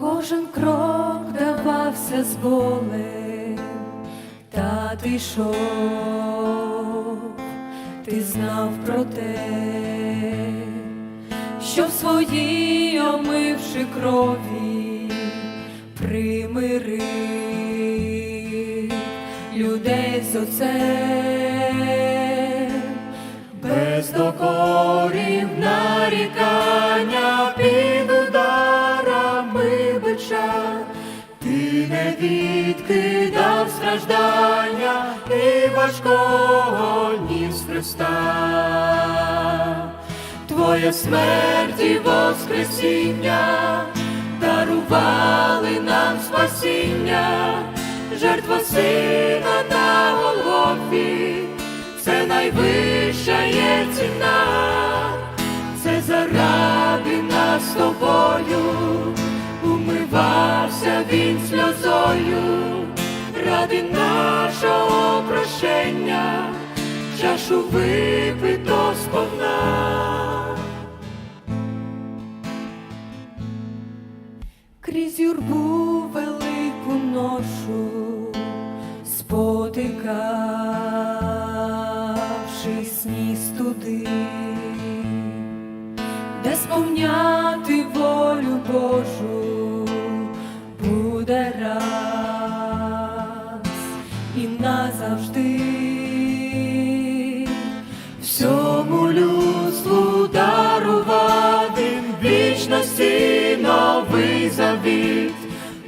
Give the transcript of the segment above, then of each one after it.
Кожен крок давався з болем, та ти йшов, ти знав про те, що в своїй омивши крові примирив людей з отцем, страждання і важкого ніс Христа. Твоя смерть і воскресіння дарували нам спасіння, жертва сина на Голгофі, це найвища є ціна, це заради нас тобою, умивався він сльозою, ради нашого прощення, чашу випито сповна. Крізь юрбу велику ношу, спотикавшись ніс туди, де сповняти волю Божу буде раз новий завіт,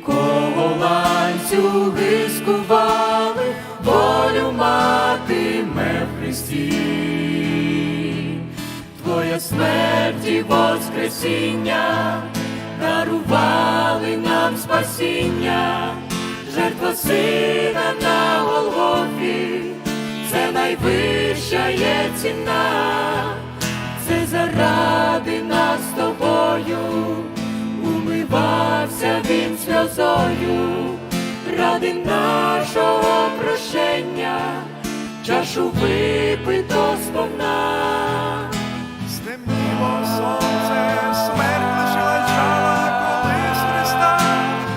кого ланцюги скували, волю матиме в Христі. Твоя смерть і воскресіння дарували нам спасіння, жертва сина на Голгофі, це найвища є ціна, це заради нас тобою, умивався він сльозою, ради нашого прощення, чашу випито сповна. Стемніло сонце, смерть лишила жала, коли з Христа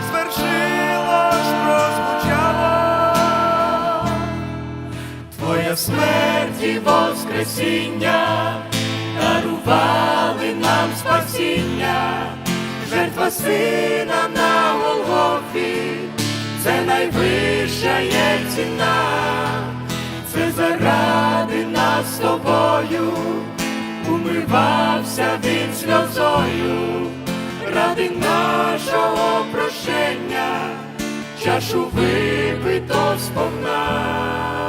звершилось, прозвучало. Твоя смерть і воскресіння дарували нам спасіння, жертва сина на Голгофі, це найвища є ціна, це заради нас з тобою, умивався він сльозою, ради нашого прощення, чашу випито сповна.